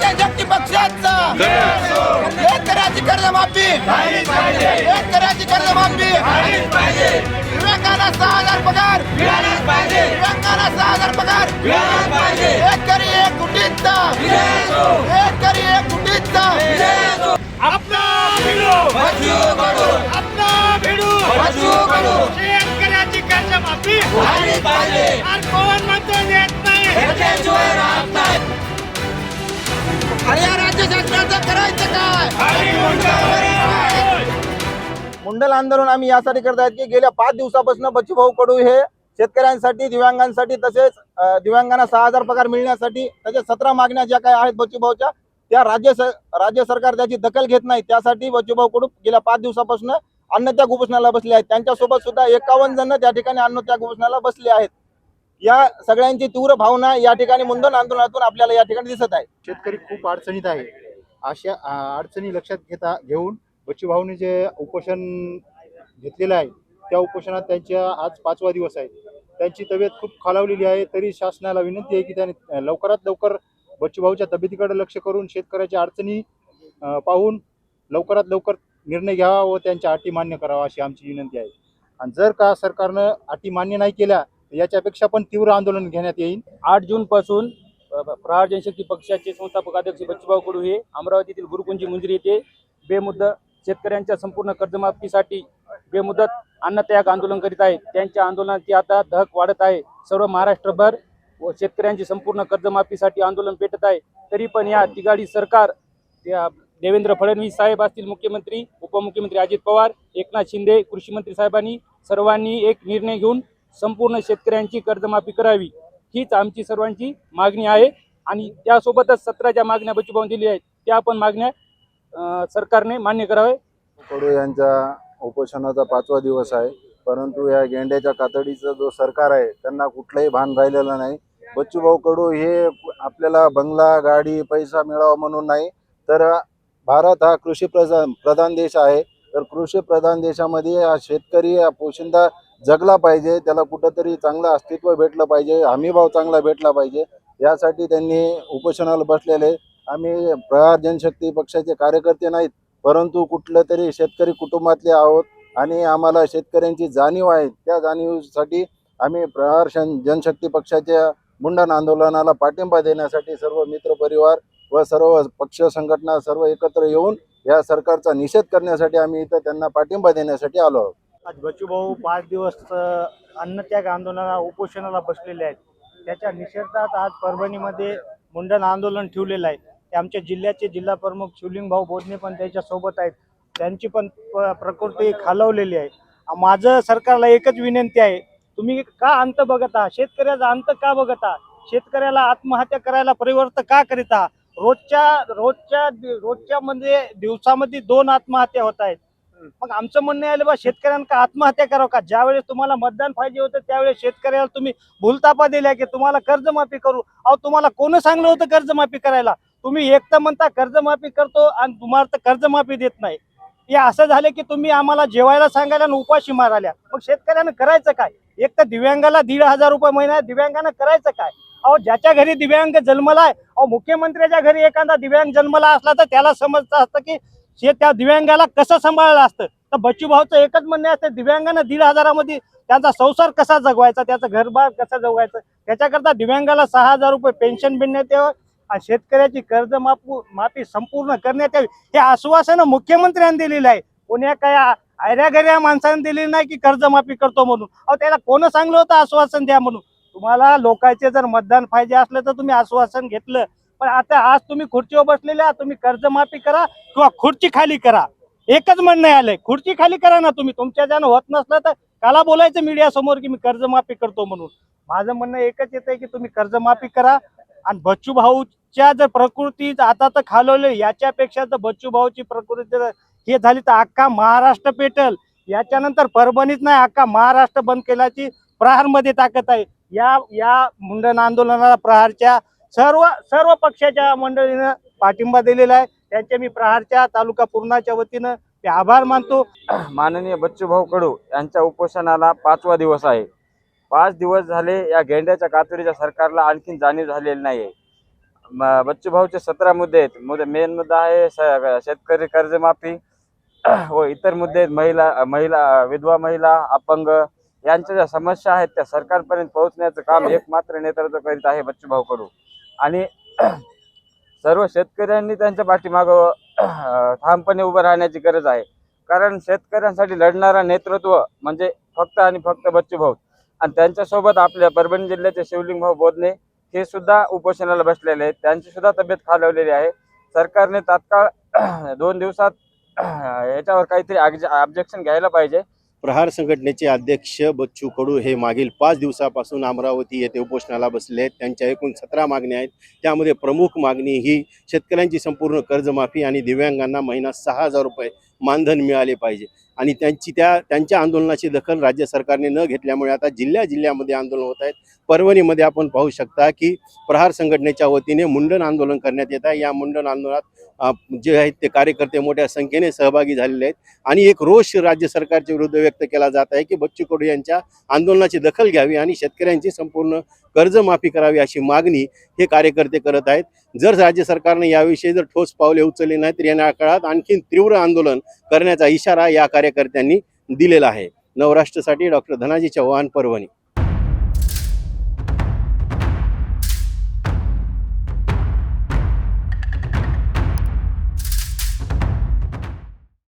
जनशक्ती पक्षाचा शेतकऱ्याची कर्जमाफी शेतकऱ्याची कर्जमाफी दिव्यांगांना सहा हजार पगार. दिव्यांगांना सहा हजार पगार. या राज्य शासनाचं करायचं काय मुंडल आंदोलन आम्ही यासाठी करत आहेत की गेल्या पाच दिवसापासून बच्चूभाऊ कडू हे शेतकऱ्यांसाठी दिव्यांगांसाठी तसेच दिव्यांगांना सहा हजार पगार मिळण्यासाठी तसेच सतरा मागण्या ज्या काही आहेत बच्चूभाऊच्या त्या राज्य राज्य सरकार त्याची दखल घेत नाही. त्यासाठी बच्चूभाऊ कडू गेल्या पाच दिवसापासून अन्नत्याग उपोषणाला बसले आहेत. त्यांच्यासोबत सुद्धा एकावन्न जण त्या ठिकाणी अन्नत्याग उपोषणाला बसले आहेत. या सगळ्यांची तीव्र भावना या ठिकाणी मुंडन आंदोलनातून आपल्याला या ठिकाणी दिसत आहे. शेतकरी खूप अडचणीत आहे. अशा अडचणी लक्षात घेता घेऊन बच्चूभाऊने जे उपोषण घेतलेलं आहे त्या उपोषणात त्यांच्या आज पाचवा दिवस आहे. त्यांची तब्येत खूप खालावलेली आहे. तरी शासनाला विनंती आहे की त्याने लवकरात लवकर बच्चूभाऊच्या तब्येतीकडे लक्ष करून शेतकऱ्याच्या अडचणी पाहून लवकरात लवकर निर्णय घ्यावा व त्यांच्या अटी मान्य करावा अशी आमची विनंती आहे. आणि जर का सरकारनं अटी मान्य नाही केल्या याच्यापेक्षा पण तीव्र आंदोलन घेण्यात येईल. आठ जून पासून प्रहार जनशक्ती पक्षाचे संस्थापक अध्यक्ष बच्चूभाऊ कडू हे अमरावतीतील गुरुकुंजी मुंजरी येथे बेमुदत शेतकऱ्यांच्या संपूर्ण कर्जमाफीसाठी बेमुदत अन्नत्याग आंदोलन करीत आहेत. त्यांच्या आंदोलनाची आता धक वाढत आहे. सर्व महाराष्ट्रभर व शेतकऱ्यांची संपूर्ण कर्जमाफीसाठी आंदोलन पेटत आहे. तरी पण या तिघाडी सरकार त्या देवेंद्र फडणवीस साहेब असतील मुख्यमंत्री उपमुख्यमंत्री अजित पवार एकनाथ शिंदे कृषी मंत्री साहेबांनी सर्वांनी एक निर्णय घेऊन संपूर्ण शेतकऱ्यांची कर्जमाफी करावी हीच आमची सर्वांची मागणी आहे. आणि त्यासोबतच सतरा ज्या मागण्या बच्चूभाऊन दिल्या आहेत त्या पण मागण्या सरकारने मान्य करावे कडू यांच्या उपोषणाचा पाचवा दिवस आहे परंतु या गेंड्याच्या कातडीचं जो सरकार आहे त्यांना कुठलंही भान राहिलेलं नाही. बच्चूभाऊ कडू हे आपल्याला बंगला गाडी पैसा मिळावा म्हणून नाही तर भारत हा कृषी प्रधान प्रधान देश आहे. तर कृषी प्रधान देशामध्ये हा शेतकरी हा पोशिंदा जगला पाहिजे त्याला कुठंतरी चांगलं अस्तित्व भेटलं पाहिजे हमीभाव चांगला भेटला पाहिजे यासाठी त्यांनी उपोषणाला बसलेले. आम्ही प्रहार जनशक्ती पक्षाचे कार्यकर्ते नाहीत परंतु कुठलं तरी शेतकरी कुटुंबातले आहोत आणि आम्हाला शेतकऱ्यांची जाणीव आहे. त्या जाणीवसाठी आम्ही प्रहार जनशक्ती पक्षाच्या मुंडन आंदोलनाला पाठिंबा देण्यासाठी सर्व मित्रपरिवार व सर्व पक्ष संघटना सर्व एकत्र येऊन या सरकारचा निषेध करण्यासाठी आम्ही इथं त्यांना पाठिंबा देण्यासाठी आलो आहोत. आज बच्चूभाऊ पाच दिवस अन्नत्याग आंदोलनाला उपोषणाला बसलेले आहेत. त्याच्या निषेधात आज परभणीमध्ये मुंडन आंदोलन ठेवलेलं आहे. ते आमच्या जिल्ह्याचे जिल्हा प्रमुख शिवलिंग भाऊ बोधने पण त्याच्यासोबत आहेत. त्यांची पण प- प्रकृती खालवलेली आहे. माझं सरकारला एकच विनंती आहे तुम्ही का अंत बघत? आहात शेतकऱ्याचा अंत का बघत? आहात शेतकऱ्याला आत्महत्या करायला परिवर्त का करीत? आहात रोजच्या रोजच्या रोजच्या म्हणजे दिवसामध्ये दोन आत्महत्या होत आहेत. मग आमचं म्हणणं आहे बा शेतकऱ्यांना आत्महत्या करावं का? ज्यावेळेस तुम्हाला मतदान पाहिजे होतं त्यावेळेस शेतकऱ्याला तुम्ही भूलतापा दिल्या की तुम्हाला कर्जमाफी करू. अहो तुम्हाला कोण सांगलं होतं कर्जमाफी करायला? तुम्ही एक तर म्हणता कर्जमाफी करतो आणि तुम्हाला तर कर्जमाफी देत नाही. हे असं झालं की तुम्ही आम्हाला जेवायला सांगायला आणि उपाशी मारायला. मग शेतकऱ्यानं करायचं काय? एक तर दिव्यांगाला दीड हजार रुपये महिना दिव्यांगानं करायचं काय? अहो ज्याच्या घरी दिव्यांग जन्मला आहे अहो मुख्यमंत्र्याच्या घरी एखादा दिव्यांग जन्मला असला तर त्याला समजतं असतं की शे त्या दिव्यांगाला कसं सांभाळलं असतं? तर बच्चू भाऊचं एकच म्हणणे असतं दिव्यांगानं दीड हजारामध्ये त्यांचा संसार कसा जगवायचा त्याचं घरबार कसं जगवायचं? त्याच्याकरता दिव्यांगाला सहा हजार रुपये पेन्शन मिळण्यात यावं आणि शेतकऱ्याची कर्ज माफू माफी संपूर्ण करण्यात यावी. हे आश्वासन मुख्यमंत्र्यांनी दिलेलं आहे. कोण्या काय आयऱ्याघऱ्या माणसाने दिलेली नाही की कर्जमाफी करतो म्हणून. अहो त्याला कोण सांगलं होतं आश्वासन द्या म्हणून? तुम्हाला लोकांचे जर मतदान पाहिजे असलं तर तुम्ही आश्वासन घेतलं. पण आता आज तुम्ही खुर्चीवर बसलेल्या तुम्ही कर्जमाफी करा किंवा खुर्ची खाली करा. एकच म्हणणं आलंय. खुर्ची खाली करा ना तुम्ही. तुमच्या ज्यानं होत नसलं तर काला बोलायचं मीडिया समोर की मी कर्जमाफी करतो म्हणून. माझं म्हणणं एकच येत आहे की तुम्ही कर्जमाफी करा. आणि बच्चू भाऊच्या जर प्रकृती आता तर खालवले याच्यापेक्षा जर बच्चू भाऊची प्रकृती जर हे झाली तर अख्खा महाराष्ट्र पेटल. याच्यानंतर परभणीच नाही अख्खा महाराष्ट्र बंद केल्याची प्रहारमध्ये ताकद आहे. या या मुंडन आंदोलनाला प्रहारच्या सर्व सर्व पक्षाच्या मंडळीनं पाठिंबा दिलेला आहे. त्यांचे मी प्रहारच्या तालुका पूर्णाच्या वतीनं मी आभार मानतो. माननीय बच्चूभाऊ कडू यांच्या उपोषणाला पाचवा दिवस आहे. पाच दिवस झाले या गेंड्याच्या कातडीच्या सरकारला आणखीन जाणीव झालेली नाही आहे सतरा मुद्दे आहेत. मुद्दे मेन मुद्दा आहे शेतकरी कर्जमाफी व इतर मुद्दे आहेत. महिला महिला विधवा महिला अपंग यांच्या ज्या समस्या आहेत त्या सरकारपर्यंत पोहोचण्याचं काम एकमात्र नेतृत्व करीत आहे बच्चूभाऊ कडू. आणि सर्व शेतकऱ्यांनी त्यांच्या पाठीमागं ठामपणे उभं राहण्याची गरज आहे. कारण शेतकऱ्यांसाठी लढणारा नेतृत्व म्हणजे फक्त आणि फक्त बच्चू भाऊ. आणि त्यांच्यासोबत आपल्या परभणी जिल्ह्याचे शिवलिंग भाऊ बोधने हे सुद्धा उपोषणाला बसलेले आहेत. त्यांची सुद्धा तब्येत खालवलेली आहे. सरकारने तात्काळ दोन दिवसात याच्यावर काहीतरी ऑब्जेक्शन घ्यायला पाहिजे. प्रहार संघटनेचे अध्यक्ष बच्चू कडू हे मागील पाच दिवसापासून अमरावती येथे उपोषणाला बसले आहेत. त्यांच्या एकूण सतरा मागण्या आहेत. त्यामध्ये प्रमुख मागणी ही शेतकऱ्यांची संपूर्ण कर्जमाफी आणि दिव्यांगांना महिना सहा हजार रुपये मानधन मिळाले पाहिजे. आणि त्यांची त्या त्यांच्या आंदोलनाची दखल राज्य सरकारने न घेतल्यामुळे आता जिल्ह्या जिल्ह्यामध्ये आंदोलन होत आहेत. परभणीमध्ये आपण पाहू शकता की प्रहार संघटनेच्या वतीने मुंडन आंदोलन करण्यात येत आहे. या मुंडन आंदोलनात जे आहेत ते कार्यकर्ते मोठ्या संख्येने सहभागी झालेले आहेत. आणि एक रोष राज्य सरकारच्या विरुद्ध व्यक्त केला जात आहे की बच्चू कडू यांच्या आंदोलनाची दखल घ्यावी आणि शेतकऱ्यांची संपूर्ण कर्जमाफी करावी अशी मागणी हे कार्यकर्ते करत आहेत. जर राज्य सरकारने याविषयी जर ठोस पावले उचलली नाही तर येणाऱ्या काळात आणखीन तीव्र आंदोलन करण्याचा इशारा या कार्यकर्त्यांनी दिलेला आहे. नवराष्ट्रसाठी डॉक्टर धनाजी चव्हाण परभणी.